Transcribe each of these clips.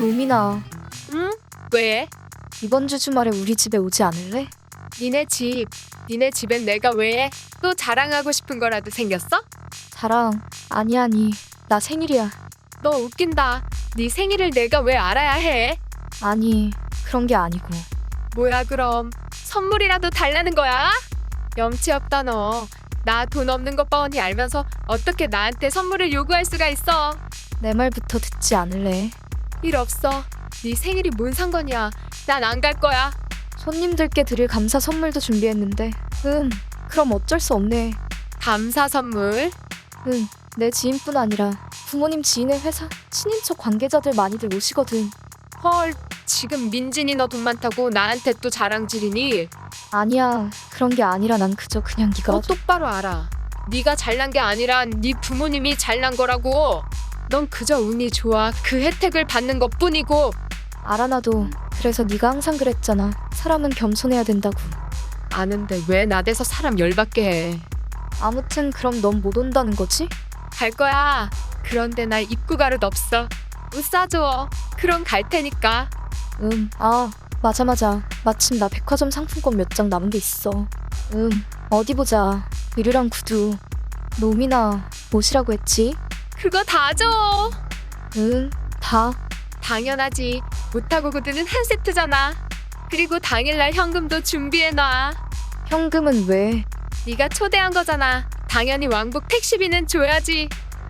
노민아, 응? 왜? 이번 주 주말에 우리 집에 오지 않을래? 니네 집, 니네 집엔 내가 왜? 또 자랑하고 싶은 거라도 생겼어? 자랑. 아니 아니, 나 생일이야. 너 웃긴다. 네 생일을 내가 왜 알아야 해? 아니, 그런 게 아니고. 뭐야 그럼 선물이라도 달라는 거야? 염치 없다 너. 나 돈 없는 거 뻔히 알면서 어떻게 나한테 선물을 요구할 수가 있어? 내 말부터 듣지 않을래? 일 없어. 네 생일이 뭔 상관이야. 난 안 갈 거야. 손님들께 드릴 감사 선물도 준비했는데. 응, 그럼 어쩔 수 없네. 감사 선물. 응, 내 지인뿐 아니라 부모님 지인의 회사, 친인척 관계자들 많이들 오시거든. 헐, 지금 민진이 너 돈 많다고 나한테 또 자랑질이니? 아니야, 그런 게 아니라 난 그저 그냥 네가 너 똑바로 알아. 네가 잘난 게 아니라 네 부모님이 잘난 거라고. 넌 그저 운이 좋아. 그 혜택을 받는 것뿐이고. 알아 나도. 그래서 네가 항상 그랬잖아. 사람은 겸손해야 된다고. 아는데 왜 나대서 사람 열받게 해. 아무튼 그럼 넌 못 온다는 거지? 갈 거야. 그런데 날 입구 가릇 없어. 옷 사줘. 그럼 갈 테니까. 응. 아, 맞아 맞아. 마침 나 백화점 상품권 몇 장 남은 게 있어. 응. 어디 보자. 의류랑 구두. 노미나 옷이라고 했지? 그거 다 줘. 응. 다. 당연하지. 옷하고 구두는 한 세트잖아. 그리고 당일날 현금도 준비해놔. 현금은 왜? 네가 초대한 거잖아. 당연히 왕복 택시비는 줘야지.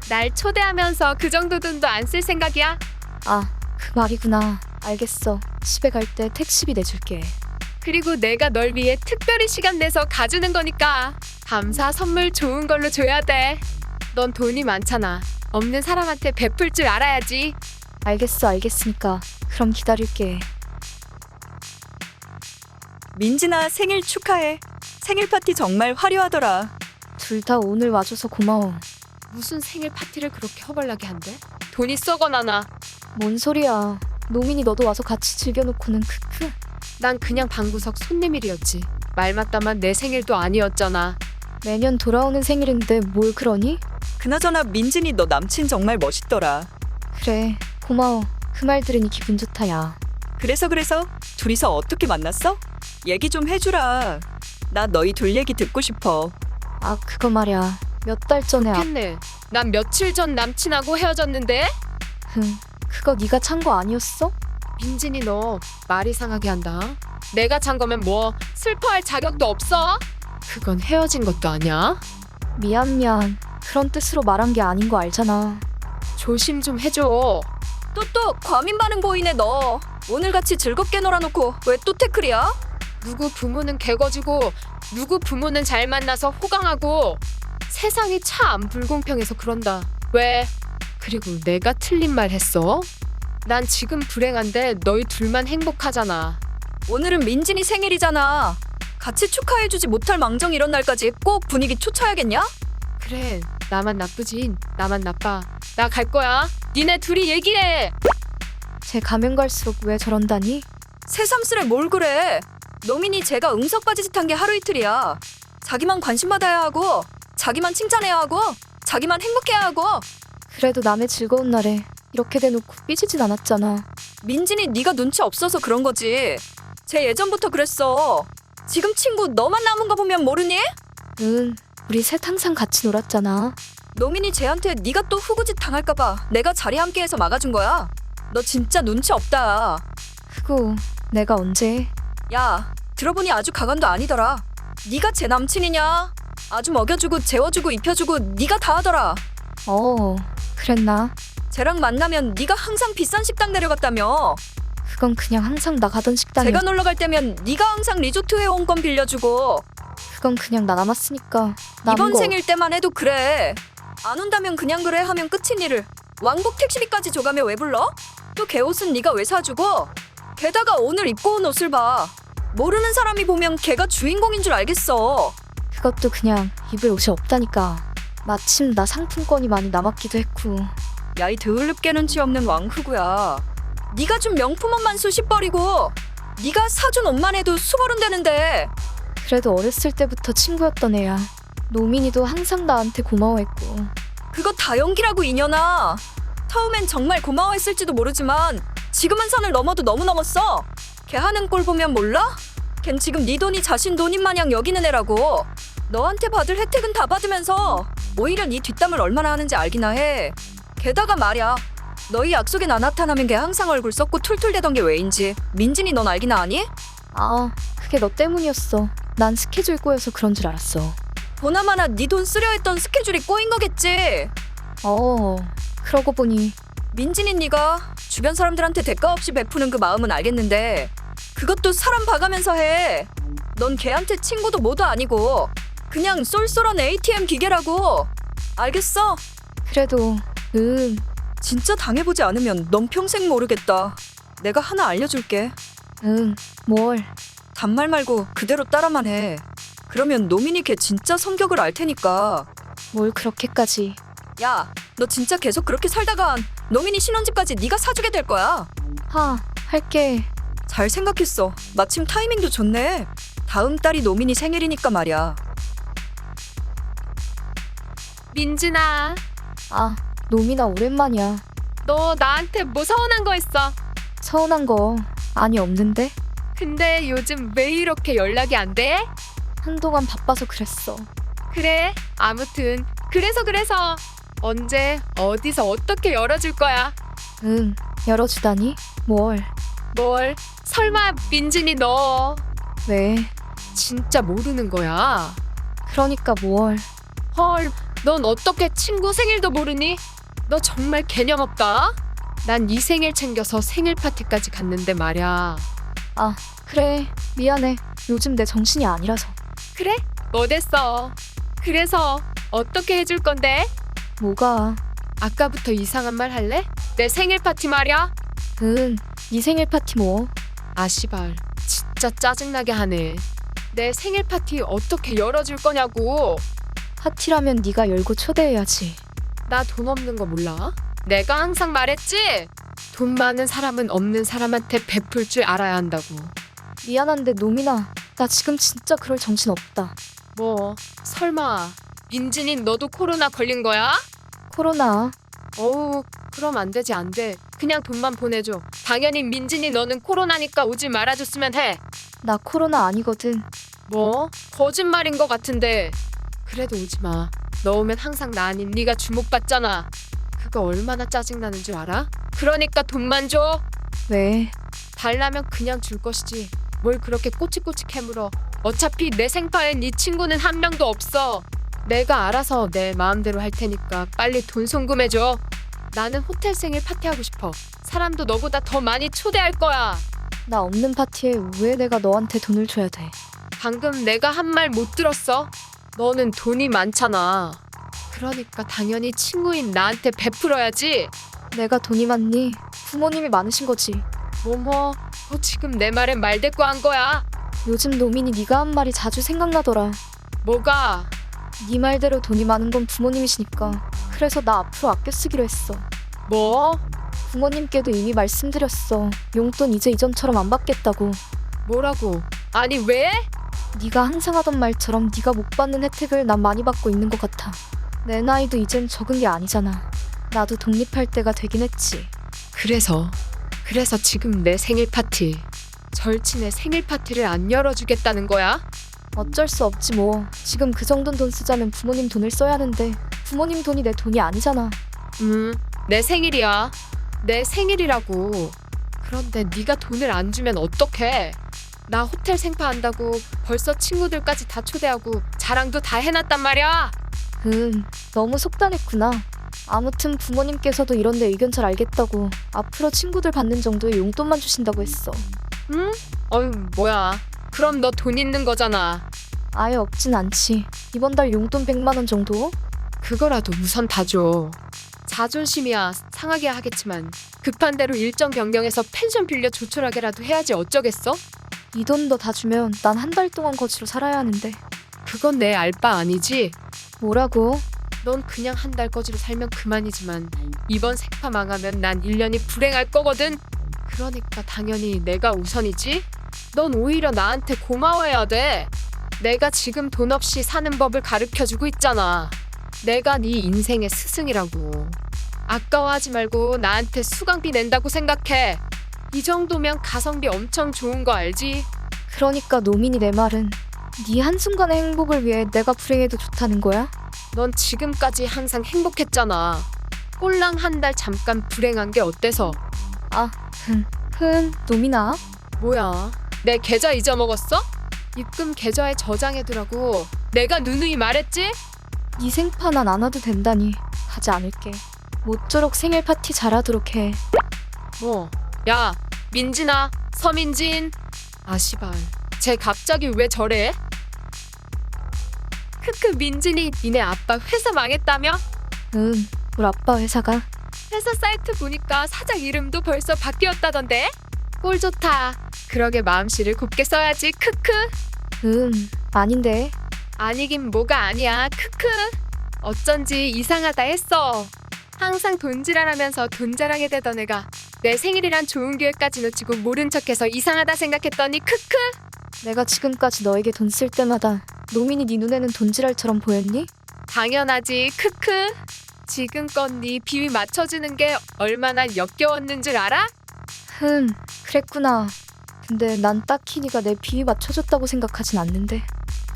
날 초대하면서 그 정도 돈도 안 쓸 생각이야? 아, 그 말이구나. 알겠어. 집에 갈 때 택시비 내줄게. 그리고 내가 널 위해 특별히 시간 내서 가주는 거니까 감사 선물 좋은 걸로 줘야 돼. 넌 돈이 많잖아. 없는 사람한테 베풀 줄 알아야지. 알겠어, 알겠으니까. 그럼 기다릴게. 민진아 생일 축하해. 생일 파티 정말 화려하더라. 둘 다 오늘 와줘서 고마워. 무슨 생일 파티를 그렇게 허벌나게 한대? 돈이 썩어나나. 뭔 소리야. 노민이 너도 와서 같이 즐겨놓고는 크크. 난 그냥 방구석 손님일이었지. 말 맞다만 내 생일도 아니었잖아. 매년 돌아오는 생일인데 뭘 그러니? 그나저나 민진이 너 남친 정말 멋있더라. 그래, 고마워. 그 말 들으니 기분 좋다, 야. 그래서 그래서 둘이서 어떻게 만났어? 얘기 좀 해주라. 나 너희 둘 얘기 듣고 싶어. 아, 그거 말이야. 몇 달 전에 아, 좋겠네. 난 며칠 전 남친하고 헤어졌는데? 흥, 그거 네가 찬 거 아니었어? 민진이 너 말 이상하게 한다. 내가 찬 거면 뭐 슬퍼할 자격도 없어? 그건 헤어진 것도 아니야. 미안, 미안. 그런 뜻으로 말한 게 아닌 거 알잖아. 조심 좀 해줘. 또 또 과민 반응 보이네 너. 오늘 같이 즐겁게 놀아놓고 왜 또 태클이야? 누구 부모는 개거지고 누구 부모는 잘 만나서 호강하고 세상이 참 불공평해서 그런다. 왜? 그리고 내가 틀린 말 했어? 난 지금 불행한데 너희 둘만 행복하잖아. 오늘은 민진이 생일이잖아. 같이 축하해주지 못할 망정 이런 날까지 꼭 분위기 초쳐야겠냐? 그래 나만 나쁘진 나만 나빠. 나 갈 거야. 니네 둘이 얘기해. 쟤 가면 갈수록 왜 저런다니? 새삼스레 뭘 그래? 노민이 제가 응석 바지 짓한 게 하루 이틀이야. 자기만 관심 받아야 하고, 자기만 칭찬해야 하고, 자기만 행복해야 하고. 그래도 남의 즐거운 날에 이렇게 대놓고 삐지진 않았잖아. 민진이 네가 눈치 없어서 그런 거지. 쟤 예전부터 그랬어. 지금 친구 너만 남은 거 보면 모르니? 응, 우리 셋 항상 같이 놀았잖아. 노민이 쟤한테 네가 또 후구짓 당할까봐 내가 자리 함께해서 막아준 거야. 너 진짜 눈치 없다. 그거 내가 언제? 야, 들어보니 아주 가관도 아니더라. 네가 제 남친이냐? 아주 먹여주고 재워주고 입혀주고 네가 다 하더라. 어, 그랬나? 쟤랑 만나면 네가 항상 비싼 식당 데려갔다며. 그건 그냥 항상 나 가던 식당에 제가 놀러 갈 때면 네가 항상 리조트 회원권 빌려주고 그건 그냥 나 남았으니까 남은 이번 거 생일 때만 해도 그래. 안 온다면 그냥 그래 하면 끝인 일을 왕복 택시비까지 줘가며 왜 불러? 또걔 옷은 네가 왜 사주고? 게다가 오늘 입고 온 옷을 봐. 모르는 사람이 보면 걔가 주인공인 줄 알겠어. 그것도 그냥 입을 옷이 없다니까. 마침 나 상품권이 많이 남았기도 했고 야이 드을릅게 눈치 없는 왕후구야. 네가 준 명품 옷만 수십 벌이고 네가 사준 옷만 해도 수벌은 되는데 그래도 어렸을 때부터 친구였던 애야. 노민이도 항상 나한테 고마워했고 그거 다 연기라고 이년아. 처음엔 정말 고마워했을지도 모르지만 지금은 선을 넘어도 너무 넘었어. 걔 하는 꼴 보면 몰라? 걘 지금 네 돈이 자신 돈인 마냥 여기는 애라고. 너한테 받을 혜택은 다 받으면서 오히려 네 뒷담을 얼마나 하는지 알기나 해. 게다가 말야. 너희 약속에 안 나타나면 걔 항상 얼굴 썩고 툴툴대던 게 왜인지 민진이 넌 알기나 아니? 아, 그게 너 때문이었어. 난 스케줄 꼬여서 그런 줄 알았어. 보나마나 네 돈 쓰려 했던 스케줄이 꼬인 거겠지. 어, 그러고 보니 민진이 네가 주변 사람들한테 대가 없이 베푸는 그 마음은 알겠는데 그것도 사람 봐가면서 해. 넌 걔한테 친구도 뭐도 아니고 그냥 쏠쏠한 ATM 기계라고. 알겠어? 그래도 음, 진짜 당해보지 않으면 넌 평생 모르겠다. 내가 하나 알려줄게. 응, 뭘? 단말 말고 그대로 따라만 해. 그러면 노민이 걔 진짜 성격을 알 테니까. 뭘 그렇게까지? 야, 너 진짜 계속 그렇게 살다가 노민이 신혼집까지 네가 사주게 될 거야. 하, 할게. 잘 생각했어. 마침 타이밍도 좋네. 다음 달이 노민이 생일이니까 말이야. 민진아, 아, 노미나 오랜만이야. 너 나한테 뭐 서운한 거 있어? 서운한 거 아니 없는데? 근데 요즘 왜 이렇게 연락이 안 돼? 한동안 바빠서 그랬어. 그래. 아무튼 그래서 그래서 언제 어디서 어떻게 열어줄 거야? 응, 열어주다니? 뭘? 뭘? 설마 민진이 너 왜? 진짜 모르는 거야? 그러니까 뭘? 헐, 넌 어떻게 친구 생일도 모르니? 너 정말 개념 없다. 난 네 생일 챙겨서 생일 파티까지 갔는데 말야. 아, 그래. 미안해. 요즘 내 정신이 아니라서. 그래? 뭐 됐어? 그래서 어떻게 해줄 건데? 뭐가? 아까부터 이상한 말 할래? 내 생일 파티 말야? 응, 네 생일 파티 뭐? 아시발, 진짜 짜증나게 하네. 내 생일 파티 어떻게 열어줄 거냐고. 파티라면 네가 열고 초대해야지. 나 돈 없는 거 몰라? 내가 항상 말했지? 돈 많은 사람은 없는 사람한테 베풀 줄 알아야 한다고. 미안한데 노미나, 나 지금 진짜 그럴 정신 없다. 뭐, 설마, 민진이 너도 코로나 걸린 거야? 코로나. 어우, 그럼 안 되지, 안 돼. 그냥 돈만 보내줘. 당연히 민진이 너는 코로나니까 오지 말아줬으면 해. 나 코로나 아니거든. 뭐? 거짓말인 것 같은데. 그래도 오지 마. 너 오면 항상 나 아닌 네가 주목받잖아. 그거 얼마나 짜증나는 줄 알아? 그러니까 돈만 줘. 왜? 달라면 그냥 줄 것이지. 뭘 그렇게 꼬치꼬치 캐물어. 어차피 내 생파에 네 친구는 한 명도 없어. 내가 알아서 내 마음대로 할 테니까 빨리 돈 송금해 줘. 나는 호텔 생일 파티하고 싶어. 사람도 너보다 더 많이 초대할 거야. 나 없는 파티에 왜 내가 너한테 돈을 줘야 돼? 방금 내가 한 말 못 들었어? 너는 돈이 많잖아. 그러니까 당연히 친구인 나한테 베풀어야지. 내가 돈이 많니? 부모님이 많으신 거지. 뭐뭐, 너 지금 내 말에 말대꾸 한 거야. 요즘 노민이 네가 한 말이 자주 생각나더라. 뭐가? 네 말대로 돈이 많은 건 부모님이시니까. 그래서 나 앞으로 아껴 쓰기로 했어. 뭐? 부모님께도 이미 말씀드렸어. 용돈 이제 이전처럼 안 받겠다고. 뭐라고? 아니 왜? 네가 항상 하던 말처럼 네가 못 받는 혜택을 난 많이 받고 있는 것 같아. 내 나이도 이젠 적은 게 아니잖아. 나도 독립할 때가 되긴 했지. 그래서 그래서 지금 내 생일 파티 절친의 생일 파티를 안 열어주겠다는 거야? 어쩔 수 없지 뭐. 지금 그 정도는 돈 쓰자면 부모님 돈을 써야 하는데 부모님 돈이 내 돈이 아니잖아. 음, 내 생일이야. 내 생일이라고. 그런데 네가 돈을 안 주면 어떡해? 나 호텔 생파 한다고 벌써 친구들까지 다 초대하고 자랑도 다 해놨단 말이야. 음, 너무 속단했구나. 아무튼 부모님께서도 이런데 의견 잘 알겠다고 앞으로 친구들 받는 정도의 용돈만 주신다고 했어. 응? 어휴, 뭐야. 그럼 너 돈 있는 거잖아. 아예 없진 않지. 이번 달 용돈 100만 원 정도? 그거라도 우선 다 줘. 자존심이야 상하게 하겠지만 급한 대로 일정 변경해서 펜션 빌려 조촐하게라도 해야지 어쩌겠어? 이돈너다 주면 난 한 달 동안 거지로 살아야 하는데. 그건 내 알바 아니지? 뭐라고? 넌 그냥 한 달 거지로 살면 그만이지만 이번 색파 망하면 난 1년이 불행할 거거든. 그러니까 당연히 내가 우선이지. 넌 오히려 나한테 고마워해야 돼. 내가 지금 돈 없이 사는 법을 가르쳐 주고 있잖아. 내가 네 인생의 스승이라고. 아까워하지 말고 나한테 수강비 낸다고 생각해. 이 정도면 가성비 엄청 좋은 거 알지? 그러니까 노민이 내 말은 네 한순간의 행복을 위해 내가 불행해도 좋다는 거야? 넌 지금까지 항상 행복했잖아. 꼴랑 한 달 잠깐 불행한 게 어때서? 흥 노민아 뭐야? 내 계좌 잊어먹었어? 입금 계좌에 저장해두라고 내가 누누이 말했지? 네 생파 난 안 와도 된다니 하지 않을게 모쪼록 생일 파티 잘하도록 해 뭐? 야, 민진아, 서민진. 아, 시발. 쟤 갑자기 왜 저래? 크크, 민진이 니네 아빠 회사 망했다며? 응, 우리 아빠 회사가 회사 사이트 보니까 사장 이름도 벌써 바뀌었다던데? 꼴 좋다. 그러게 마음씨를 곱게 써야지. 크크. 응, 아닌데 아니긴 뭐가 아니야. 크크. 어쩐지 이상하다 했어. 항상 돈지랄하면서 돈 자랑해 대던 애가 내 생일이란 좋은 기회까지 놓치고 모른 척해서 이상하다 생각했더니 크크. 내가 지금까지 너에게 돈 쓸 때마다 노민이 네 눈에는 돈지랄처럼 보였니? 당연하지. 크크. 지금껏 네 비위 맞춰주는 게 얼마나 역겨웠는 줄 알아? 흠, 그랬구나. 근데 난 딱히 네가 내 비위 맞춰줬다고 생각하진 않는데.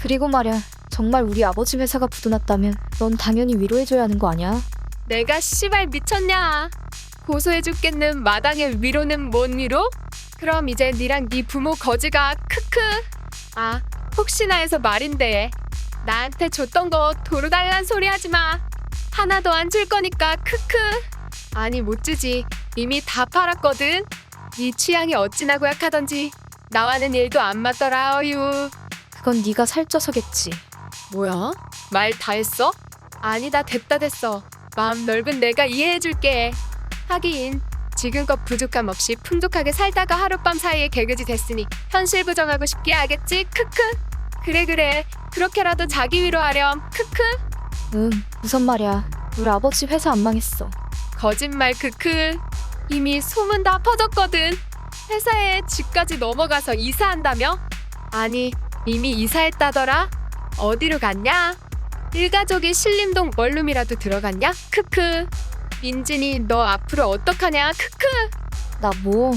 그리고 말야, 정말 우리 아버지 회사가 부도났다면 넌 당연히 위로해줘야 하는 거 아니야? 내가 씨발 미쳤냐? 고소해 죽겠는 마당의 위로는 뭔 위로? 그럼 이제 니랑 네 부모 거지가 크크. 아 혹시나 해서 말인데 나한테 줬던 거 도로 달란 소리 하지 마. 하나도 안 줄 거니까 크크. 아니 못 주지. 이미 다 팔았거든. 네 취향이 어찌나 고약하던지 나와는 일도 안 맞더라 어유. 그건 네가 살쪄서겠지. 뭐야? 말 다 했어? 아니다 됐다 됐어. 마음 넓은 내가 이해해줄게. 하긴 지금껏 부족함 없이 풍족하게 살다가 하룻밤 사이에 개그지 됐으니 현실 부정하고 싶게 하겠지. 크크. 그래 그래. 그렇게라도 자기 위로하렴. 크크. 응, 우선 말야, 우리 아버지 회사 안 망했어. 거짓말 크크. 이미 소문 다 퍼졌거든. 회사에 집까지 넘어가서 이사한다며? 아니 이미 이사했다더라. 어디로 갔냐? 일가족이 신림동 원룸이라도 들어갔냐? 크크. 민진이 너 앞으로 어떡하냐? 크크. 나 뭐?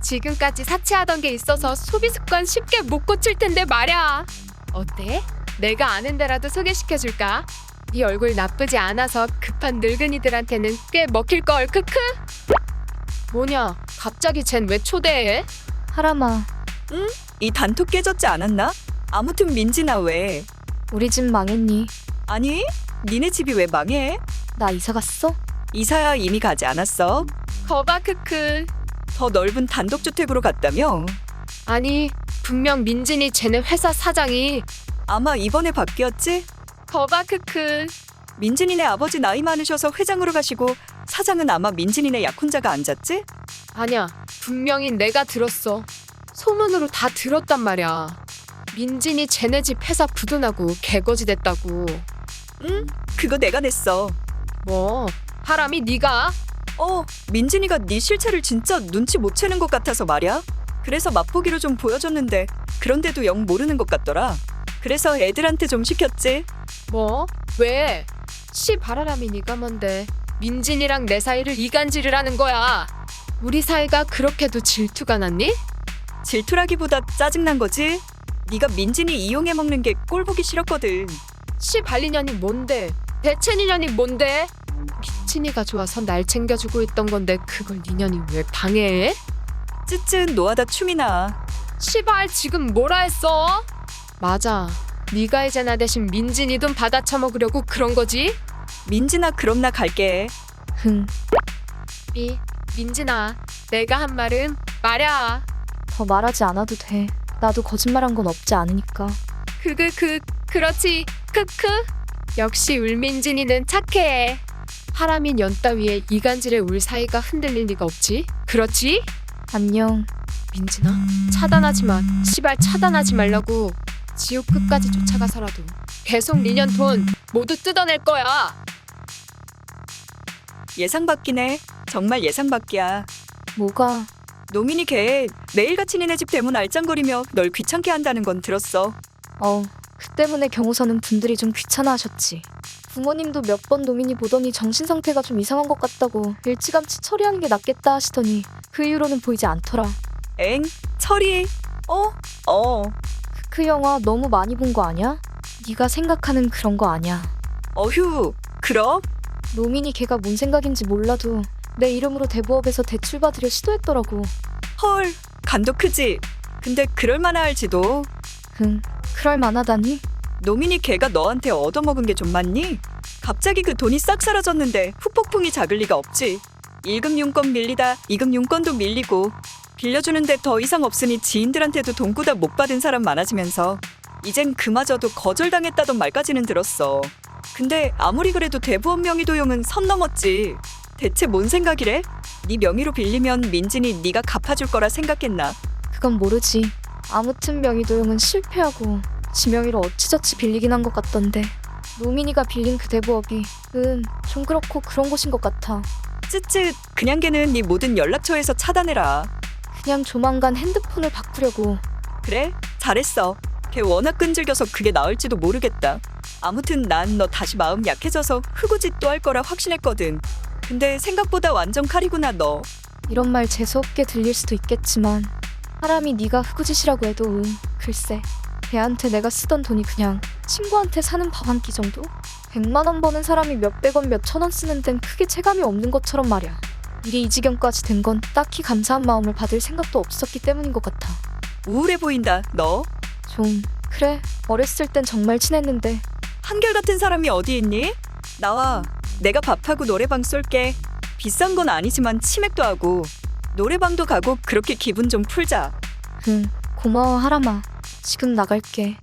지금까지 사치하던 게 있어서 소비 습관 쉽게 못 고칠 텐데 말야. 어때? 내가 아는 데라도 소개시켜줄까? 네 얼굴 나쁘지 않아서 급한 늙은이들한테는 꽤 먹힐 걸. 크크. 뭐냐? 갑자기 쟨 왜 초대해? 하람아, 이 단톡 깨졌지 않았나? 아무튼 민진아 왜? 우리 집 망했니? 아니, 니네 집이 왜 망해? 나 이사 갔어? 이사야 이미 가지 않았어? 거봐 크크. 더 넓은 단독주택으로 갔다며? 아니 분명 민진이 쟤네 회사 사장이 아마 이번에 바뀌었지? 거봐 크크. 민진이네 아버지 나이 많으셔서 회장으로 가시고 사장은 아마 민진이네 약혼자가 앉았지? 아니야 분명히 내가 들었어. 소문으로 다 들었단 말이야. 민진이 쟤네 집 회사 부도나고 개거지 됐다고. 응, 그거 내가 냈어. 뭐 하람이 네가 어, 민진이가 네 실체를 진짜 눈치 못 채는 것 같아서 말이야. 그래서 맛보기로 좀 보여줬는데 그런데도 영 모르는 것 같더라. 그래서 애들한테 좀 시켰지. 뭐 왜? 씨 바라람이 네가 뭔데? 민진이랑 내 사이를 이간질을 하는 거야. 우리 사이가 그렇게도 질투가 났니? 질투라기보다 짜증난 거지. 네가 민진이 이용해 먹는 게 꼴 보기 싫었거든. 씨 발리년이 뭔데? 대체니년이 뭔데? 미친이가 좋아서 날 챙겨주고 있던 건데 그걸 니년이 왜 방해해? 쯧쯧 노하다 춤이나. 씨발 지금 뭐라 했어? 맞아. 네가 이제 나 대신 민진이 돈 받아 처먹으려고 그런 거지? 민진아 그럼 나 갈게. 흥, 미 민진아, 내가 한 말은 말야. 더 말하지 않아도 돼. 나도 거짓말한 건 없지 않으니까. 그그 그 그렇지. 크크. 역시 울민진이는 착해. 하람인 연 따위에 이간질에 울 사이가 흔들릴 리가 없지. 그렇지? 안녕. 민진아, 차단하지 마. 시발 차단하지 말라고. 지옥 끝까지 쫓아가서라도 계속 니년 돈 모두 뜯어낼 거야. 예상 밖이네. 정말 예상 밖이야. 뭐가? 노민이 걔 매일같이 니네 집 대문 알짱거리며 널 귀찮게 한다는 건 들었어. 어, 그 때문에 경호서는 분들이 좀 귀찮아하셨지. 부모님도 몇번 노민이 보더니 정신 상태가 좀 이상한 것 같다고 일찌감치 처리하는 게 낫겠다 하시더니 그 이후로는 보이지 않더라. 엥? 철이? 어? 어. 그 영화 너무 많이 본 거 아니야? 네가 생각하는 그런 거 아니야. 어휴. 그럼? 노민이 걔가 뭔 생각인지 몰라도 내 이름으로 대부업에서 대출 받으려 시도했더라고. 헐. 간도 크지? 근데 그럴 만할지도. 흥, 그럴 만하다니? 노민이 걔가 너한테 얻어먹은 게 좀 많니? 갑자기 그 돈이 싹 사라졌는데 후폭풍이 작을 리가 없지. 1금 융권 밀리다 2금 융권도 밀리고 빌려주는데 더 이상 없으니 지인들한테도 돈꾸다 못 받은 사람 많아지면서 이젠 그마저도 거절당했다던 말까지는 들었어. 근데 아무리 그래도 대부업 명의 도용은 선 넘었지. 대체 뭔 생각이래? 네 명의로 빌리면 민진이 네가 갚아줄 거라 생각했나? 그건 모르지. 아무튼 명의 도용은 실패하고 지명의로 어찌저찌 빌리긴 한 것 같던데. 노민이가 빌린 그 대부업이 은좀 그렇고 그런 곳인 것 같아. 쯧쯧 그냥 걔는 네 모든 연락처에서 차단해라. 그냥 조만간 핸드폰을 바꾸려고. 그래? 잘했어. 걔 워낙 끈질겨서 그게 나을지도 모르겠다. 아무튼 난 너 다시 마음 약해져서 흑우짓도 할 거라 확신했거든. 근데 생각보다 완전 칼이구나 너. 이런 말 재수없게 들릴 수도 있겠지만 사람이 네가 흑우짓이라고 해도 음, 글쎄 걔한테 내가 쓰던 돈이 그냥 친구한테 사는 밥 한 끼 정도? 100만 원 버는 사람이 몇백 원, 몇천 원 쓰는 데는 크게 체감이 없는 것처럼 말이야. 일이 이 지경까지 된 건 딱히 감사한 마음을 받을 생각도 없었기 때문인 것 같아. 우울해 보인다 너. 좀 그래 어렸을 땐 정말 친했는데 한결같은 사람이 어디 있니? 나와. 내가 밥하고 노래방 쏠게. 비싼 건 아니지만 치맥도 하고 노래방도 가고 그렇게 기분 좀 풀자. 응 고마워 하람아 지금 나갈게